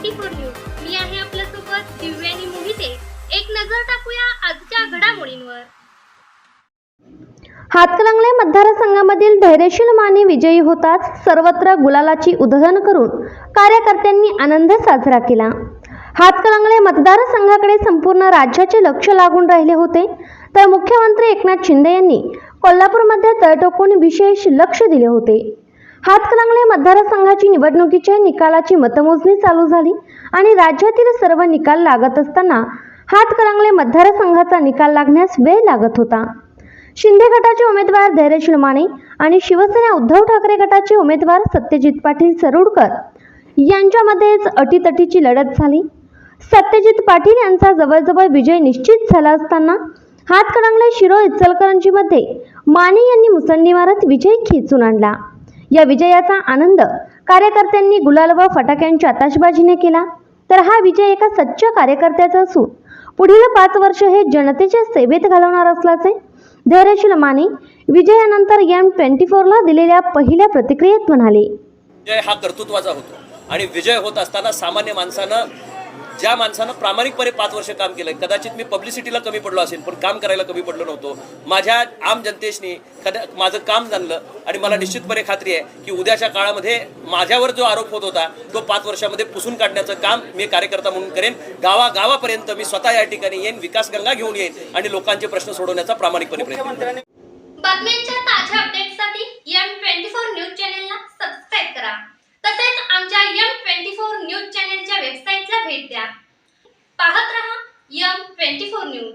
Twenty four news मी आहे आपल्यासोबत दिव्यानी मोहिते. एक नजर टाकूया आजच्या घडामोडींवर. हातकलंगले मतदारसंघामधील धैर्यशील माने विजयी होताच सर्वत्र गुलालाची उधळण करून कार्यकर्त्यांनी आनंद साजरा केला. हातकलंगले मतदारसंघाकडे संपूर्ण राज्याचे लक्ष लागून राहिले होते. तर मुख्यमंत्री एकनाथ शिंदे यांनी कोल्हापूरमध्ये तळटोकून विशेष लक्ष दिले होते. हातकलंगले मतदारसंघाची निवडणुकीच्या निकालाची मतमोजणी चालू झाली आणि राज्यातील सर्व निकाल लागत असताना हातकलंगले मतदारसंघाचा निकाल लागण्यास वेळ लागत होता. शिंदे गटाचे उमेदवार धैर्यशील माने आणि शिवसेना उद्धव ठाकरे गटाचे उमेदवार सत्यजित पाटील सरुडकर यांच्यामध्येच अटीतटीची लढत झाली. सत्यजित पाटील यांचा जवळजवळ विजय निश्चित झाला असताना हातकणंगले शिरोळ इचलकरंजीमध्ये माने यांनी मुसंडी मारत विजय खेचून आणला. या विजयाचा आनंद कार्यकर्त्यांनी गुलाल व फटाक्यांच्या आताशबाजीने केला. तर हा विजय एका सच्च्या कार्यकर्त्याचा असून पुढील पाच वर्ष हे जनतेच्या सेवेत घालवणार असल्याचे धैर्यशील माने विजयानंतर एम ट्वेंटी फोरला दिलेल्या पहिल्या प्रतिक्रियेत म्हणाले. विजय हा कर्तृत्वाचा होतो आणि विजय होत असताना सामान्य माणसानं ज्या माणसानं प्रामाणिकपणे पाच वर्ष काम केलं कदाचित मी पब्लिसिटीला कमी पडलो असेल पण काम करायला कमी पडलो नव्हतो. माझ्या आम जनतेशनी कदा माझं काम जाणलं आणि मला निश्चितपणे खात्री आहे की उद्याच्या काळामध्ये माझ्यावर जो आरोप होत होता तो पाच वर्षामध्ये पुसून काढण्याचं काम मी कार्यकर्ता म्हणून करेन. गावागावापर्यंत मी स्वतः या ठिकाणी येईन विकास गंगा घेऊन येईन आणि लोकांचे प्रश्न सोडवण्याचा प्रामाणिकपणे प्रयत्न करेन. बातम्यांच्या ताज्या अपडेट्ससाठी एम ट्वेंटी फोर न्यूज चॅनेलला सबस्क्राईब करा. तसेच आमच्या एम ट्वेंटी फोर न्यूज चॅनेलच्या वेबसाईटला भेट द्या. पाहत रहा यम ट्वेंटी फोर न्यूज.